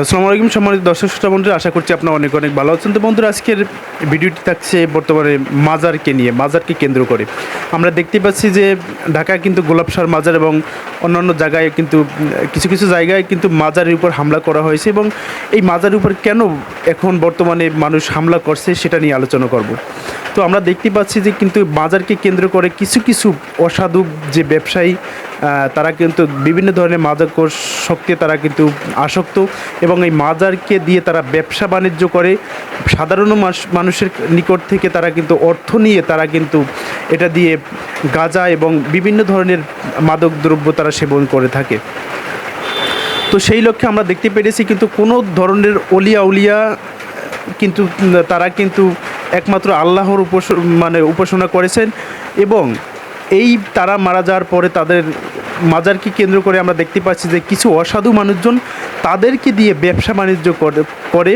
আসসালামু আলাইকুম সম্মানিত দর্শক শ্রোতা বন্ধুরা, আশা করছি আপনারা অনেক অনেক ভালো আছেন। তো বন্ধুরা, আজকের ভিডিওটি থাকছে বর্তমানে মাজারকে নিয়ে, মাজারকে কেন্দ্র করে। আমরা দেখতে পাচ্ছি যে ঢাকায় কিন্তু গোলাপসার মাজার এবং অন্যান্য জায়গায় কিন্তু, কিছু কিছু জায়গায় কিন্তু মাজারের উপর হামলা করা হয়েছে এবং এই মাজারের উপর কেন এখন বর্তমানে মানুষ হামলা করছে সেটা নিয়ে আলোচনা করব। তো আমরা দেখতে পাচ্ছি যে কিন্তু বাজারকে কেন্দ্র করে কিছু কিছু অসাধু যে ব্যবসায়ী তারা কিন্তু বিভিন্ন ধরনের মাদকর শক্তি তারা কিন্তু আসক্ত এবং এই মাজারকে দিয়ে তারা ব্যবসা বাণিজ্য করে। সাধারণ মানুষের নিকট থেকে তারা কিন্তু অর্থ নিয়ে তারা কিন্তু এটা দিয়ে গাঁজা এবং বিভিন্ন ধরনের মাদক দ্রব্য তারা সেবন করে থাকে। তো সেই লক্ষ্যে আমরা দেখতে পেরেছি কিন্তু কোনো ধরনের অলিয়া উলিয়া কিন্তু তারা কিন্তু একমাত্র আল্লাহর উপস মানে উপাসনা করেছেন এবং এই তারা মারা যাওয়ার পরে তাদের মাজারকে কেন্দ্র করে আমরা দেখতে পাচ্ছি যে কিছু অসাধু মানুষজন তাদেরকে দিয়ে ব্যবসা বাণিজ্য করে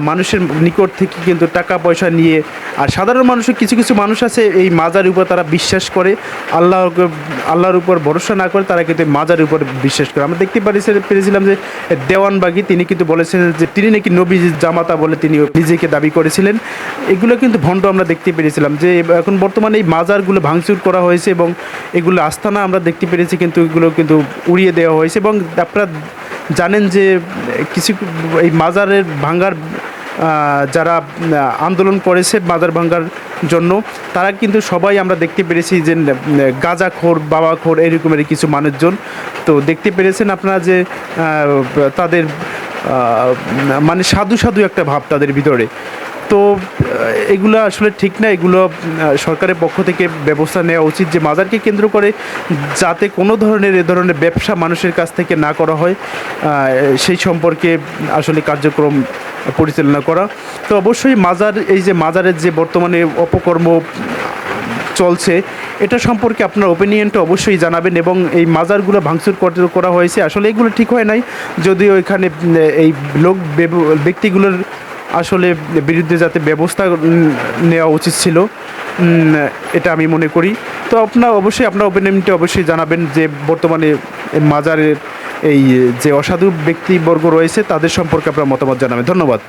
মানুষের নিকট থেকে কিন্তু টাকা পয়সা নিয়ে আর সাধারণ মানুষের কিছু কিছু মানুষ আছে, এই মাজার উপর তারা বিশ্বাস করে, আল্লাহ আল্লাহর উপর ভরসা না করে তারা কিন্তু মাজার উপর বিশ্বাস করে। আমরা দেখতে পারি পেরেছিলাম যে দেওয়ানবাগি, তিনি কিন্তু বলেছিলেন যে তিনি নাকি নবী জামাতা বলে তিনি নিজেকে দাবি করেছিলেন। এগুলো কিন্তু ভণ্ড আমরা দেখতে পেরেছিলাম যে এখন বর্তমানে এই মাজারগুলো ভাঙচুর করা হয়েছে এবং এগুলো আস্থানা আমরা দেখতে পেরেছি, কিন্তু এগুলো কিন্তু উড়িয়ে দেওয়া হয়েছে এবং আপনারা জানেন যে কিছু এই মাজারের ভাঙ্গার যারা আন্দোলন করেছে মাজার ভাঙ্গার জন্য, তারা কিন্তু সবাই আমরা দেখতে পেরেছি যে গাঁজাখোর বাবাখোর এরকমের কিছু মানুষজন। তো দেখতে পেরেছেন আপনারা যে তাদের মানে সাধু সাধু একটা ভাব তাদের ভিতরে। তো এগুলো আসলে ঠিক না, এগুলো সরকারের পক্ষ থেকে ব্যবস্থা নেওয়া উচিত যে মাজারকে কেন্দ্র করে যাতে কোনো ধরনের এ ধরনের ব্যবসা মানুষের কাছ থেকে না করা হয়। সেই সম্পর্কে আসলে কার্যক্রম পরিচালনা করা। তো অবশ্যই মাজার, এই যে মাজারের যে বর্তমানে অপকর্ম চলছে, এটা সম্পর্কে আপনার ওপিনিয়নটা অবশ্যই জানাবেন এবং এই মাজারগুলো ভাঙচুর করা হয়েছে। আসলে এগুলো ঠিক হয় নাই, যদিও এখানে এই লোক ব্যক্তিগুলোর আসলে বিরুদ্ধে যাতে ব্যবস্থা নেওয়া উচিত ছিল এটা আমি মনে করি। তো আপনার অবশ্যই, আপনার ওপিনিয়নটা অবশ্যই জানাবেন যে বর্তমানে মাজারের এই যে অসাধু ব্যক্তিবর্গ রয়েছে তাদের সম্পর্কে আপনার মতামত জানাবেন। ধন্যবাদ।